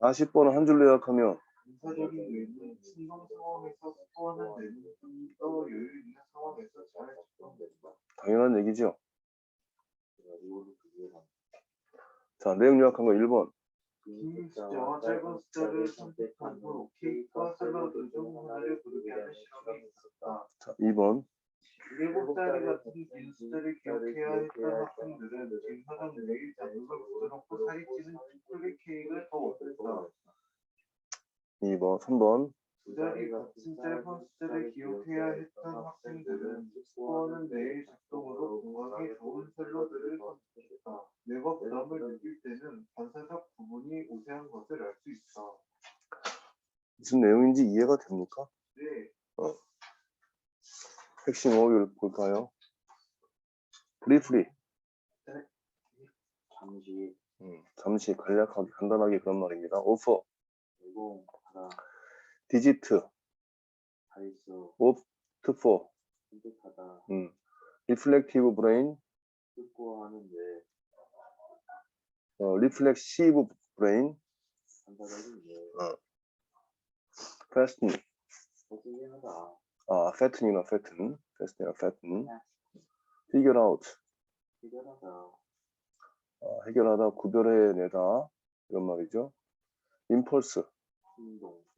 40번은 한 줄로 요약하면 상황에서 더 여유 있는 상황에서 잘. 당연한 얘기죠. 자, 내용 요약한 거 1번. 긴 숫자와 짧은 숫자를 선택한 후 케이크와 샐러드 중 하나를 고르게 하는 실험이 있었다. 자, 2번. 일곱 자리 같은 긴 숫자를 기억해야 했던 학생들은 김사장 내일 잡는 걸 묻어놓고 살이 찌는 초콜릿 케이크를 더 원했다. 2번. 3번. 두 자리 같은 짧은 숫자를 기억해야 했던 학생들은 스코어는 내일 작동으로 건강에 좋은 샐러드를 선택했다. 뇌가 부담을 느낄 때는 반사적 부분이 우세한 것을 알 수 있다. 무슨 내용인지 이해가 됩니까? 네, 핵심 어휘를 볼까요? 브리프리. 잠시. 음, 잠시 간략하게 간단하게 그런 말입니다. 오퍼, 제공하다 디지트, 다이소. 옵트 포, 선택하다. 음, 리플렉티브 브레인, 듣고 하는데. 어, 리플렉시브 브레인, 반사적인 게. 패스팅, 거시기 하다. 아, 패튼이나 패튼, 패스팅이나 패튼, figure out, 아, 해결하다, 구별해내다 이런 말이죠. impulse,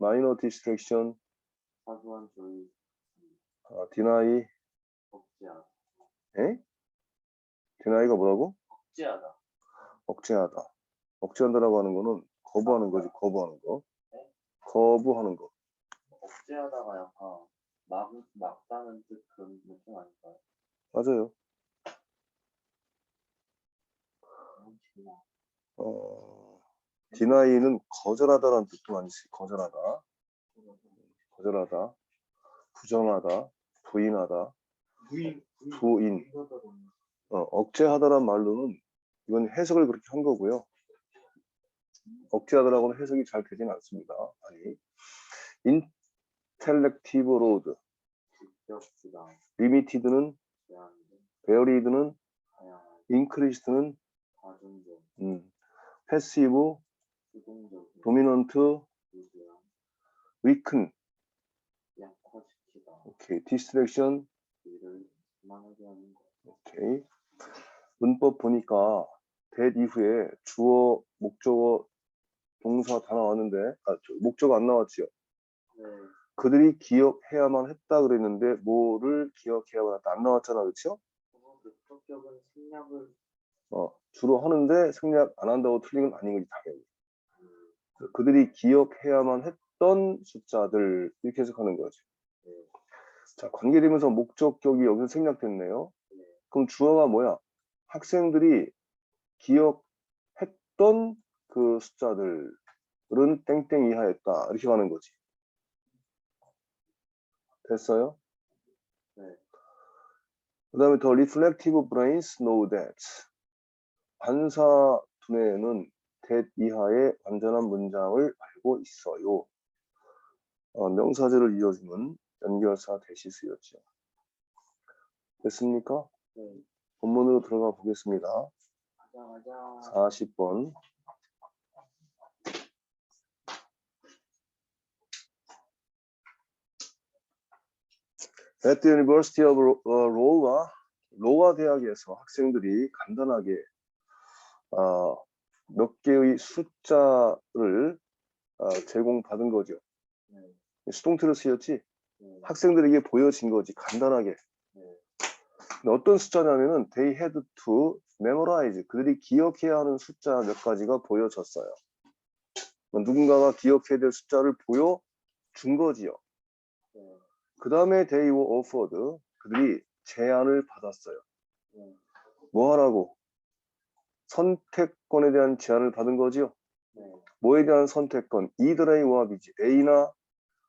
minor distraction, 사소한 조의 아, deny, 억제하다 에? deni가 뭐라고? 억제하다 억제하다. 억제한다라고 하는 거는 거부하는 거지, 거부하는 거. 거부하는 거. 억제하다가 약간 막 막다는 뜻 그런 느낌 아닐까요? 맞아요. 어, deni는 거절하다라는 뜻도 많이 쓰 거절하다, 거절하다, 부정하다, 부인하다, 부인, 부인. 어, 억제하다란 말로는 이건 해석을 그렇게 한 거고요. 억제하다라고는 해석이 잘 되진 않습니다. 아니, 부담 limited 는 제한 varied는 다양한 increased는 다중적 음, 유지한 weaken, 약화시키다. 오케이, 것 오케이. 문법 보니까 that 이후에 주어, 목적어, 동사 다 나왔는데, 아, 저, 목적어 안 나왔지요. 네, 그들이 기억해야만 했다 그랬는데 뭐를 기억해야만 했다 안 나왔잖아, 그렇죠? 목적격은 생략을 어, 주로 하는데 생략 안 한다고 틀린 건 아닌 거지 당연히. 그들이 기억해야만 했던 숫자들 이렇게 해석하는. 네, 자, 관계되면서 목적격이 여기서 생략됐네요. 네, 그럼 주어가 뭐야? 학생들이 기억했던 그 숫자들은 땡땡 이하였다 이렇게 가는 거지. 됐어요? 네. 그 다음에 더 reflective brains know that 반사 두뇌는 that 이하의 완전한 문장을 알고 있어요. 어, 명사절을 이어주는 연결사 대시 쓰였죠. 됐습니까? 네. 본문으로 들어가 보겠습니다. 가자 가자 40번. At the University of Ro- 어, 로와 대학에서 학생들이 간단하게 어, 몇 개의 숫자를 어, 제공받은 거죠. 네, 수동태로 쓰였지 네, 학생들에게 보여진 거지 간단하게. 네. 어떤 숫자냐면은 they had to memorize 그들이 기억해야 하는 숫자 몇 가지가 보여졌어요. 누군가가 기억해야 될 숫자를 보여준 거지요. 네, 그 다음에 they were offered 그들이 제안을 받았어요. 네, 뭐 하라고? 선택권에 대한 제안을 받은 거지요. 네, 뭐에 대한 선택권? or B지. A나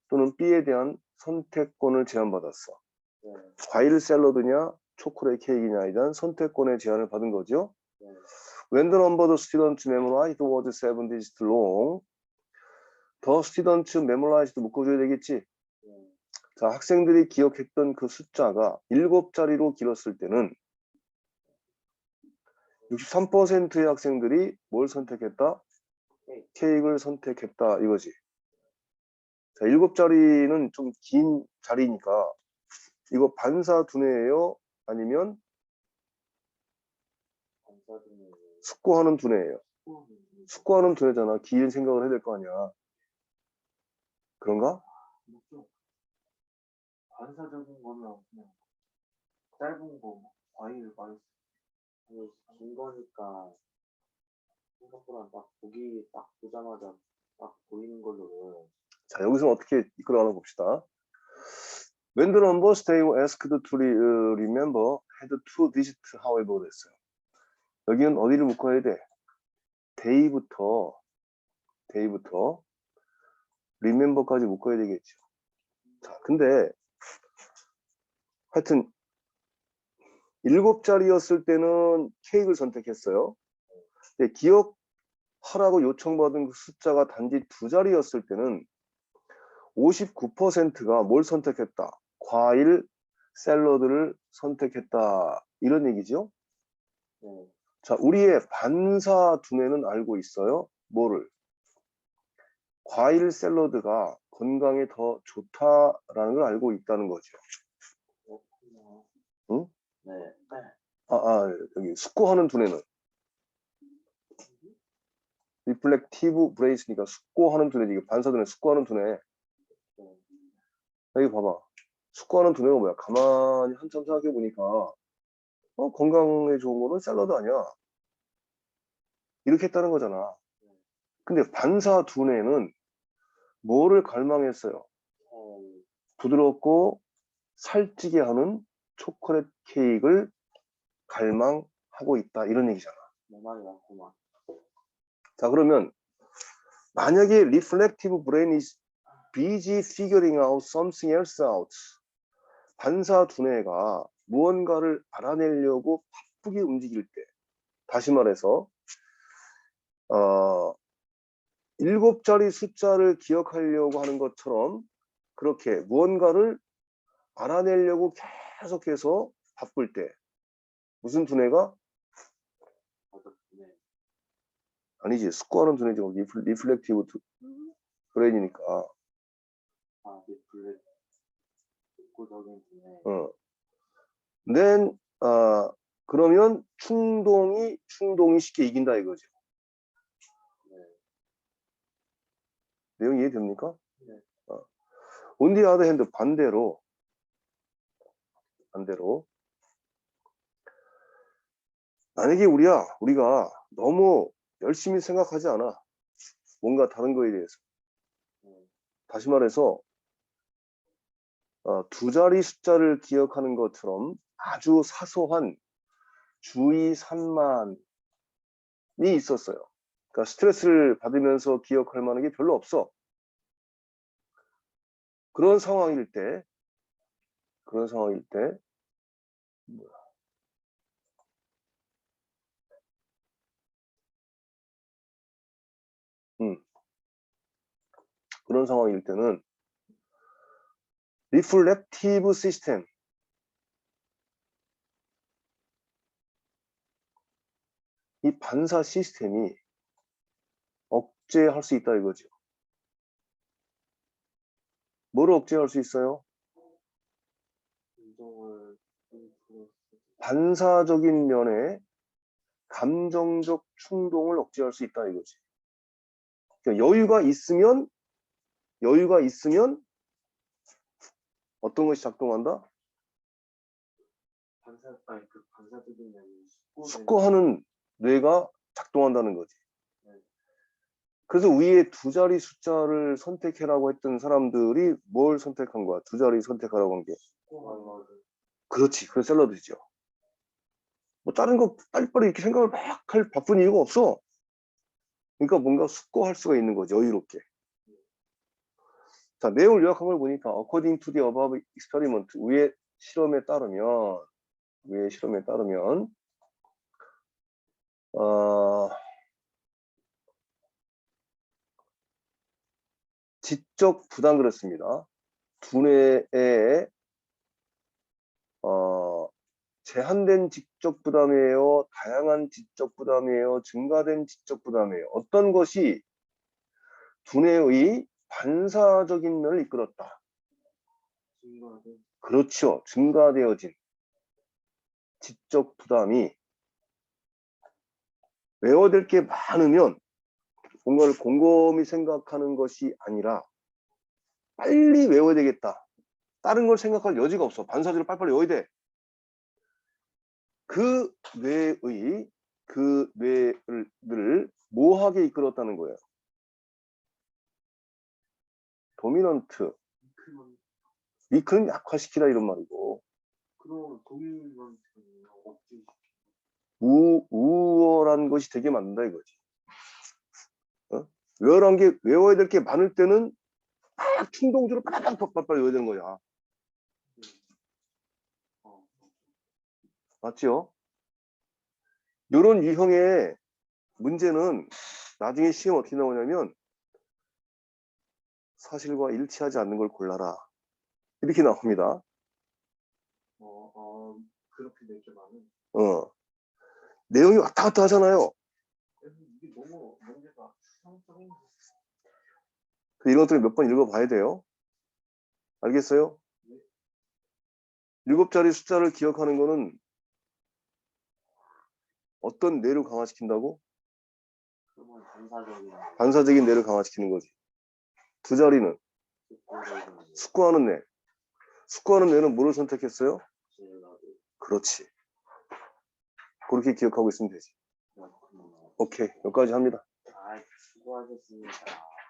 또는 B에 대한 선택권을 제안받았어. 네, 과일 샐러드냐 초콜릿 케이크냐에 대한 선택권의 제안을 받은 거죠. 네. When the number of students memorized was seven digits long, the students memorized 묶어줘야 되겠지. 네. 자, 학생들이 기억했던 그 숫자가 일곱 자리로 길었을 때는 63%의 학생들이 뭘 선택했다? 케이크. 케이크를 선택했다 이거지. 자, 일곱 자리는 좀 긴 자리니까 이거 반사 두뇌예요? 아니면 숙고하는 두뇌예요? 숙고하는 두뇌잖아. 긴 생각을 해야 될 거 아니야. 그런가? 좀 반사적인 거면 그냥 짧은 거 뭐, 과일 많이 아니, 긴 거니까 생각보다 딱 보기 딱 보자마자 딱 보이는 걸로 자, 여기서 어떻게 이끌어가나 봅시다. When the numbers they were asked to uh, remember had two digit however 됐어요. 여기는 어디를 묶어야 돼? day부터 day부터 remember까지 묶어야 되겠죠. 자, 근데 하여튼 일곱 자리였을 때는 케이크를 선택했어요. 근데 기억하라고 요청받은 그 숫자가 단지 두 자리였을 때는 59%가 뭘 선택했다? 과일 샐러드를 선택했다. 이런 얘기죠. 네. 자, 우리의 반사 두뇌는 알고 있어요. 뭐를? 과일 샐러드가 건강에 더 좋다라는 걸 알고 있다는 거죠. 응? 네. 아, 아 여기 숙고하는 두뇌는 리플렉티브 브레이스니까 숙고하는 두뇌지. 이게 반사 두뇌, 숙고하는 두뇌. 네. 여기 봐봐. 숙고하는 두뇌가 뭐야? 가만히 한참 생각해 보니까 어, 건강에 좋은 거는 샐러드 아니야. 이렇게 했다는 거잖아. 근데 반사 두뇌는 뭐를 갈망했어요? 어, 부드럽고 살찌게 하는 초콜릿 케이크를 갈망하고 있다. 이런 얘기잖아. 내 말이 맞구만. 자, 그러면 만약에 reflective brain is busy figuring out something else out. 반사 두뇌가 무언가를 알아내려고 바쁘게 움직일 때, 다시 말해서, 어, 일곱 자리 숫자를 기억하려고 하는 것처럼 그렇게 무언가를 알아내려고 계속 해서 바쁠 때, 무슨 두뇌가. 네. 아니지 숙고하는 두뇌지 리플, 리플렉티브 두, 브레인이니까 아, 리플렉. 독고적인 두뇌. 어. then 아 그러면 충동이 충동이 쉽게 이긴다 이거죠 네. 내용 이해됩니까? 네. 어. on the other hand 반대로 반대로 만약에 우리야 우리가 너무 열심히 생각하지 않아 뭔가 다른 거에 대해서 네. 다시 말해서 어, 두 자리 숫자를 기억하는 것처럼 아주 사소한 주의 산만이 있었어요. 그러니까 스트레스를 받으면서 기억할 만한 게 별로 없어. 그런 상황일 때, 그런 상황일 때, 뭐야. 음. 그런 상황일 때는 리플렉티브 시스템 이 반사 시스템이 억제할 수 있다 이거죠. 뭐를 억제할 수 있어요? 반사적인 면에 감정적 충동을 억제할 수 있다 이거지. 그러니까 여유가 있으면 여유가 있으면 어떤 것이 작동한다? 반사, 아니, 그 반사적인 면이 숙고하는 뇌가 작동한다는 거지. 네. 그래서 위에 두 자리 숫자를 선택해라고 했던 사람들이 뭘 선택한 거야? 두 자리 선택하라고 한 게. 그렇지. 그 샐러드죠. 뭐 다른 거 빨리빨리 이렇게 생각을 막 할 바쁜 이유가 없어. 그러니까 뭔가 숙고할 수가 있는 거죠. 여유롭게. 자, 내용을 요약한 걸 보니까 according to the above experiment 위의 실험에 따르면 위의 실험에 따르면 어, 지적 부담 그렇습니다. 두뇌에 어, 제한된 지적 부담이에요, 다양한 지적 부담이에요, 증가된 지적 부담이에요. 어떤 것이 두뇌의 반사적인 면을 이끌었다. 증가된 그렇죠. 증가되어진 지적 부담이 외워야 될게 많으면 뭔가를 곰곰이 생각하는 것이 아니라 빨리 외워야 되겠다. 다른 걸 생각할 여지가 없어. 반사적으로 빨리빨리 외워야 돼. 그 뇌의 그 뇌를 뭐하게 이끌었다는 거예요. 도미넌트, 그만 위크는 약화시키다 이런 말이고 우, 우월한 것이 되게 많다 이거지. 어? 외워란 게 외워야 될 게 많을 때는 막 충동적으로 빠박빠박 외워야 되는 거야. 어, 맞죠? 이런 유형의 문제는 나중에 시험 어떻게 나오냐면 사실과 일치하지 않는 걸 골라라. 이렇게 나옵니다. 어, 어, 그렇게 될게 많은 어. 내용이 왔다 갔다 하잖아요. 이게 너무 그 이런 것들을 몇 번 읽어봐야 돼요. 알겠어요? 일곱 자리 숫자를 기억하는 거는 어떤 뇌를 강화시킨다고? 반사적인 뇌를 강화시키는 거지. 두 자리는 숙고하는 뇌. 숙고하는 뇌는 뭐를 선택했어요? 그렇지. 그렇게 기억하고 있으면 되지. 오케이. 여기까지 합니다. 아, 수고하셨습니다.